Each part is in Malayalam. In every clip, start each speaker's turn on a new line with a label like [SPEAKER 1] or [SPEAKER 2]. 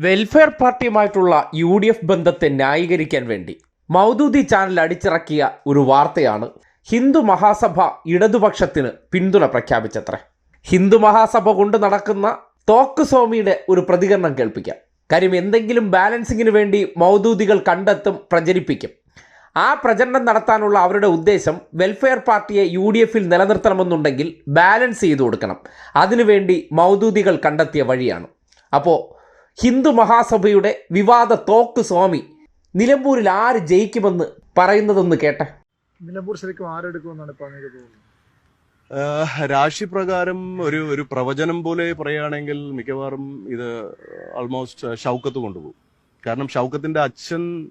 [SPEAKER 1] വെൽഫെയർ പാർട്ടിയുമായിട്ടുള്ള യു ഡി എഫ് ബന്ധത്തെ ന്യായീകരിക്കാൻ വേണ്ടി മൗദൂദി ചാനൽ അടിച്ചിറക്കിയ ഒരു വാർത്തയാണ് ഹിന്ദു മഹാസഭ ഇടതുപക്ഷത്തിന് പിന്തുണ പ്രഖ്യാപിച്ചത്രേ. ഹിന്ദു മഹാസഭ കൊണ്ട് നടക്കുന്ന തോക്ക് സ്വാമിയുടെ ഒരു പ്രതികരണം കേൾപ്പിക്കാം. കാര്യം എന്തെങ്കിലും ബാലൻസിങ്ങിന് വേണ്ടി മൗദൂദികൾ കണ്ടെത്തും പ്രചരിപ്പിക്കും. ആ പ്രചരണം നടത്താനുള്ള അവരുടെ ഉദ്ദേശം വെൽഫെയർ പാർട്ടിയെ യു ഡി എഫിൽ നിലനിർത്തണമെന്നുണ്ടെങ്കിൽ ബാലൻസ് ചെയ്തു കൊടുക്കണം. അതിനുവേണ്ടി മൗദൂദികൾ കണ്ടെത്തിയ വഴിയാണ്. അപ്പോൾ ഹിന്ദു മഹാസഭയുടെ വിവാദ തോക്ക് സ്വാമി നിലമ്പൂരിൽ ആര് ജയിക്കുമെന്ന് പറയുന്നതെന്ന് കേട്ടെ.
[SPEAKER 2] നിലമ്പൂർ ശരിക്കും ആരെടുക്കുമെന്നാണ് ഇപ്പൊ അങ്ങേക്ക് തോന്നുന്നത്?
[SPEAKER 3] ആഹ് രാശിപ്രകാരം ഒരു ഒരു പ്രവചനം പോലെ പറയുകയാണെങ്കിൽ മിക്കവാറും ഇത് ആൾമോസ്റ്റ് ഷൗക്കത്ത് കൊണ്ടുപോകും. കാരണം ഷൗക്കത്തിന്റെ അച്ഛൻ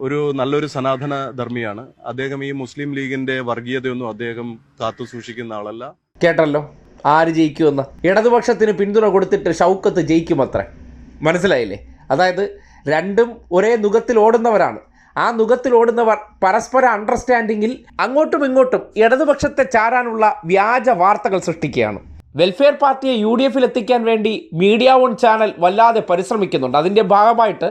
[SPEAKER 3] ഒരു നല്ലൊരു സനാതന ധർമ്മിയാണ്. അദ്ദേഹം ഈ മുസ്ലിം ലീഗിന്റെ വർഗീയതയൊന്നും അദ്ദേഹം കാത്തു സൂക്ഷിക്കുന്ന ആളല്ല.
[SPEAKER 1] കേട്ടല്ലോ. ആര് ജയിക്കുമെന്ന്. ഇടതുപക്ഷത്തിന് പിന്തുണ കൊടുത്തിട്ട് ഷൗക്കത്ത് ജയിക്കുമത്രേ? മനസ്സിലായില്ലേ? അതായത് രണ്ടും ഒരേ നുഖത്തിൽ ഓടുന്നവരാണ്. ആ നുഖത്തിൽ ഓടുന്നവർ പരസ്പര അണ്ടർസ്റ്റാൻഡിങ്ങിൽ അങ്ങോട്ടും ഇങ്ങോട്ടും ഇടതുപക്ഷത്തെ ചാരാനുള്ള വ്യാജ വാർത്തകൾ സൃഷ്ടിക്കുകയാണ്. വെൽഫെയർ പാർട്ടിയെ യു ഡി എഫിൽ എത്തിക്കാൻ വേണ്ടി മീഡിയ വൺ ചാനൽ വല്ലാതെ പരിശ്രമിക്കുന്നുണ്ട്. അതിന്റെ ഭാഗമായിട്ട്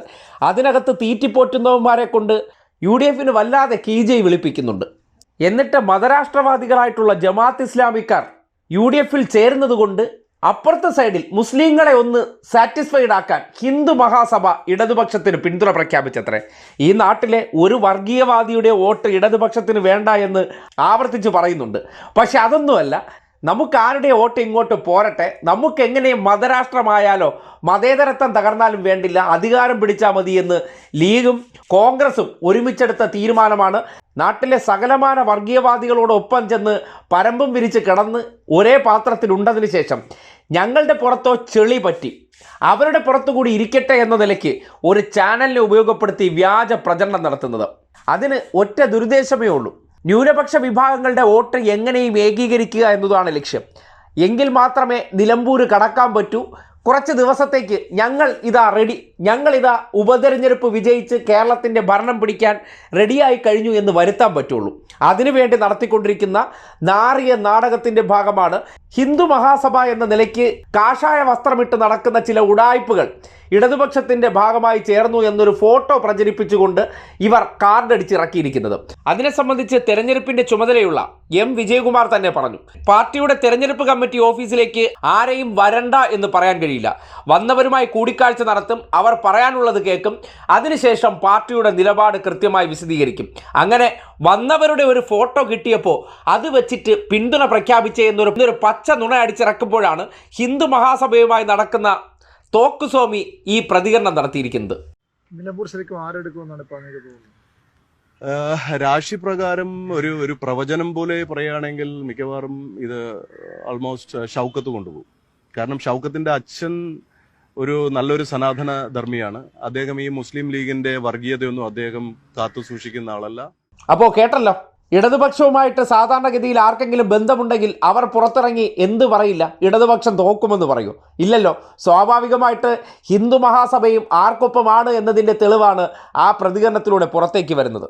[SPEAKER 1] അതിനകത്ത് തീറ്റിപ്പോറ്റുന്നവന്മാരെ കൊണ്ട് യു ഡി എഫിന് വല്ലാതെ കീജയ് വിളിപ്പിക്കുന്നുണ്ട്. എന്നിട്ട് മതരാഷ്ട്രവാദികളായിട്ടുള്ള ജമാഅത്ത് ഇസ്ലാമിക്കാർ യു ഡി എഫിൽ ചേരുന്നത് കൊണ്ട് അപ്പുറത്തെ സൈഡിൽ മുസ്ലിങ്ങളെ ഒന്ന് സാറ്റിസ്ഫൈഡ് ആക്കാൻ ഹിന്ദു മഹാസഭ ഇടതുപക്ഷത്തിന് പിന്തുണ പ്രഖ്യാപിച്ചത്രേ. ഈ നാട്ടിലെ ഒരു വർഗീയവാദിയുടെ വോട്ട് ഇടതുപക്ഷത്തിന് വേണ്ട എന്ന് ആവർത്തിച്ച് പറയുന്നുണ്ട്. പക്ഷെ അതൊന്നുമല്ല. നമുക്ക് ആരുടെ വോട്ട് ഇങ്ങോട്ട് പോരട്ടെ. നമുക്ക് എങ്ങനെ മതരാഷ്ട്രമായാലോ മതേതരത്വം തകർന്നാലും വേണ്ടില്ല അധികാരം പിടിച്ചാൽ മതി എന്ന് ലീഗും കോൺഗ്രസും ഒരുമിച്ചെടുത്ത തീരുമാനമാണ്. നാട്ടിലെ സകലമാന വർഗീയവാദികളോടൊപ്പം ചെന്ന് പരമ്പും വിരിച്ച് കിടന്ന് ഒരേ പാത്രത്തിലുണ്ടതിന് ശേഷം ഞങ്ങളുടെ പുറത്തോ ചെളി പറ്റി. അവരുടെ പുറത്തുകൂടി ഇരിക്കട്ടെ എന്ന നിലയ്ക്ക് ഒരു ചാനലിനെ ഉപയോഗപ്പെടുത്തി വ്യാജ പ്രചരണം നടത്തുന്നത്. അതിന് ഒറ്റ ദുരുദ്ദേശമേ ഉള്ളൂ. ന്യൂനപക്ഷ വിഭാഗങ്ങളുടെ വോട്ട് എങ്ങനെയും ഏകീകരിക്കുക എന്നതാണ് ലക്ഷ്യം. എങ്കിൽ മാത്രമേ നിലമ്പൂര് കടക്കാൻ പറ്റൂ കുറച്ച് ദിവസത്തേക്ക് ഞങ്ങൾ ഇതാ റെഡി ഞങ്ങൾ ഇതാ ഉപതെരഞ്ഞെടുപ്പ് വിജയിച്ച് കേരളത്തിന്റെ ഭരണം പിടിക്കാൻ റെഡിയായി കഴിഞ്ഞു എന്ന് വരുത്താൻ പറ്റുള്ളൂ. അതിനുവേണ്ടി നടത്തിക്കൊണ്ടിരിക്കുന്ന നാറിയ നാടകത്തിന്റെ ഭാഗമാണ് ഹിന്ദു മഹാസഭ എന്ന നിലയ്ക്ക് കാഷായ വസ്ത്രമിട്ട് നടക്കുന്ന ചില ഉടായ്പകൾ ഇടതുപക്ഷത്തിന്റെ ഭാഗമായി ചേർന്നു എന്നൊരു ഫോട്ടോ പ്രചരിപ്പിച്ചുകൊണ്ട് ഇവർ കാർഡ് അടിച്ചിറക്കിയിരിക്കുന്നത് അതിനെ സംബന്ധിച്ച് തെരഞ്ഞെടുപ്പിന്റെ ചുമതലയുള്ള എം വിജയകുമാർ തന്നെ പറഞ്ഞു. പാർട്ടിയുടെ തെരഞ്ഞെടുപ്പ് കമ്മിറ്റി ഓഫീസിലേക്ക് ആരെയും വരണ്ട എന്ന് പറയാൻ കഴിയില്ല വന്നവരുമായി കൂടിക്കാഴ്ച നടത്തും അവർ പറയാനുള്ളത് കേൾക്കും അതിനുശേഷം പാർട്ടിയുടെ നിലപാട് കൃത്യമായി വിശദീകരിക്കും. അങ്ങനെ വന്നവരുടെ ഒരു ഫോട്ടോ കിട്ടിയപ്പോൾ അത് വെച്ചിട്ട് പിന്തുണ പ്രഖ്യാപിച്ചേ എന്നൊരു ഒരു പച്ച നുണ അടിച്ചിറക്കുമ്പോഴാണ് ഹിന്ദു മഹാസഭയുമായി നടക്കുന്ന തോക്കുസ്വാമി ഈ പ്രതികരണം നടത്തിയിരിക്കുന്നത്.
[SPEAKER 2] നിലമ്പൂർ ശരിക്കും ആരെടുക്കുമെന്നാണ് ഇപ്പൊ അങ്ങേക്ക് തോന്നുന്നത്
[SPEAKER 3] ആഹ് രാശിപ്രകാരം ഒരു ഒരു പ്രവചനം പോലെ പറയുകയാണെങ്കിൽ മിക്കവാറും ഇത് ആൾമോസ്റ്റ് ഷൗക്കത്ത് കൊണ്ടുപോകും. കാരണം ഷൗക്കത്തിന്റെ അച്ഛൻ ഒരു നല്ലൊരു സനാതന ധർമ്മിയാണ്. അദ്ദേഹം ഈ മുസ്ലിം ലീഗിന്റെ വർഗീയതയൊന്നും അദ്ദേഹം കാത്തു സൂക്ഷിക്കുന്ന ആളല്ല.
[SPEAKER 1] അപ്പോ കേട്ടല്ലോ ഇടതുപക്ഷവുമായിട്ട് സാധാരണഗതിയിൽ ആർക്കെങ്കിലും ബന്ധമുണ്ടെങ്കിൽ അവർ പുറത്തിറങ്ങി എന്ത് പറയില്ല? ഇടതുപക്ഷം തോക്കുമെന്ന് പറയൂ. ഇല്ലല്ലോ സ്വാഭാവികമായിട്ട് ഹിന്ദു മഹാസഭയും ആർക്കൊപ്പമാണ് എന്നതിന്റെ തെളിവാണ് ആ പ്രതികരണത്തിലൂടെ പുറത്തേക്ക് വരുന്നത്.